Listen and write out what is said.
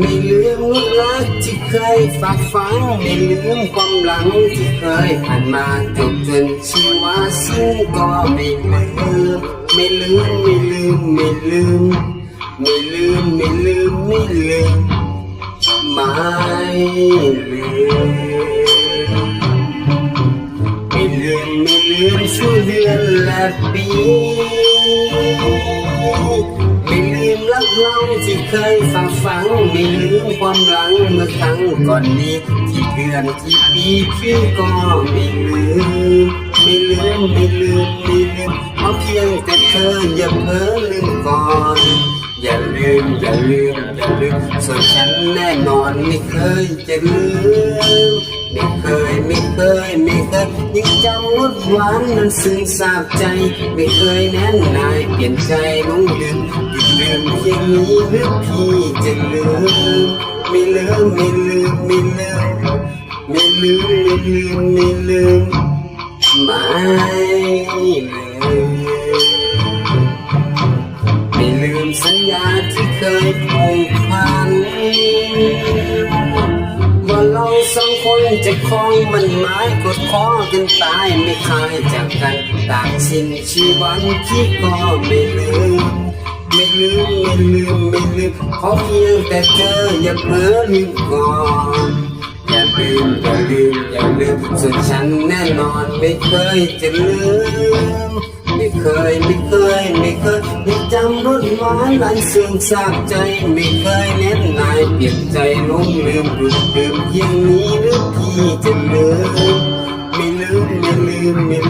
ไม่ลืมลูกรักที่เคยฝากฝังไม่ลืมความหลังที่เคยผ่านมาจบจนชีวาสิ้นก็ไม่ลืมไม่ลืมไม่ลืมไม่ลืมไม่ลืมไม่ลืมไม่ลืมไม่ลืมไม่ลืมไม่ลืมช่วงเดือนและปี เราที่เคยฝากฝังไม่ลืมความหลังเมื่อครั้งก่อนนี้ที่เดือนที่ปีพี่ก็ไม่ลืมไม่ลืมไม่ลืมไม่ลืมเพราะเพียงแต่เธออย่าเพ้อลืมก่อนอย่าลืมอย่าลืมอย่าลืมส่วนฉันแน่นอนไม่เคยจะลืมไม่เคยไม่เคยไม่เคยยังจำรสหวานนั้นซึ้งซาบใจ ไม่เคยแน่นนายเปลี่ยนใจลงลืม นี้หรือพี่จะลืมไม่ลืมไม่ลืมไม่ลืมไม่ลืมไม่ลืมไม่ลืมไม่ลืมไม่ลืมสัญญาที่เคยผูกพันว่าเราสองคนจะคล้องมันหมายกดคอกันตายไม่คายจากกันต่างสิ้นชีวันที่ก็ไม่ลืม ไม่ลืมไม่ลืมไม่ลืมขอเพียงแต่เธออย่าเผลอลืมก่อนอย่าลืมอย่าลืมอย่าลืมส่วนฉันแน่นอนไม่เคยจะลืมไม่เคยไม่เคยไม่เคยยังจำรสหวานอันซึ้งซาบใจไม่เคยแน่นนายเปลี่ยนใจลงลืมหยุดลืมเพียงนี้หรือพี่จะลืมไม่ลืมไม่ลืมไม่